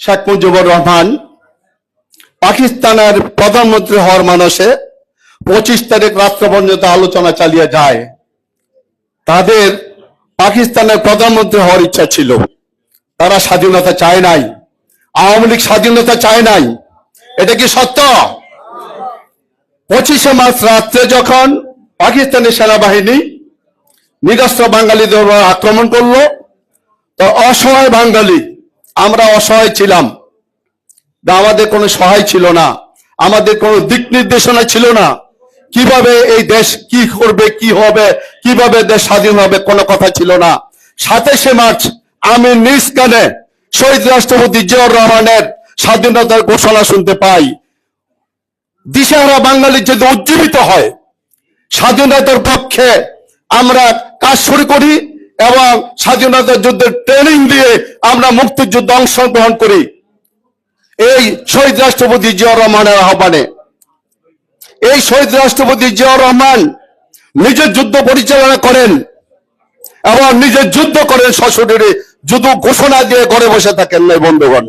শেখ মুজিবুর রহমান পাকিস্তানের প্রধানমন্ত্রী হওয়ার মানসে পঁচিশ তারিখ রাত্র পর্যন্ত আলোচনা চালিয়ে যায়। তাদের পাকিস্তানের প্রধানমন্ত্রী হওয়ার ইচ্ছা ছিল। তারা স্বাধীনতা চায় নাই। আওয়ামী লীগ স্বাধীনতা চায় নাই। এটা কি সত্য? পঁচিশে মার্চ রাত্রে যখন পাকিস্তানের সেনাবাহিনী নিরস্ত্র বাঙালিদের আক্রমণ করল, তো অসহায় বাঙালি আমরা অসহায় ছিলাম। আমাদের কোনো সহায় ছিল না। আমাদের কোনো দিক নির্দেশনা ছিল না। কীভাবে এই দেশ কি করবে, কি হবে, কীভাবে দেশ স্বাধীন হবে, কোনো কথা ছিল না। সাতাশে মার্চ, আমি নিজ কানে শহীদ রাষ্ট্রপতি জিয়াউর রহমানের স্বাধীনতার ঘোষণা শুনতে পাই। দিশাহারা বাঙালি যদি উজ্জীবিত হয়, স্বাধীনতার পক্ষে আমরা কাজ শুরু করি এবং স্বাধীনতা যুদ্ধের ট্রেনিং দিয়ে আমরা মুক্তিযুদ্ধ অংশগ্রহণ করি। এই শহীদ রাষ্ট্রপতি জিয়াউর রহমানের আহ্বানে। এই শহীদ রাষ্ট্রপতি জিয়াউর রহমান নিজের যুদ্ধ পরিচালনা করেন এবং নিজের যুদ্ধ করেন, সশরীরে যুদ্ধ ঘোষণা দিয়ে ঘরে বসে থাকেন নাই বন্ধুগণ।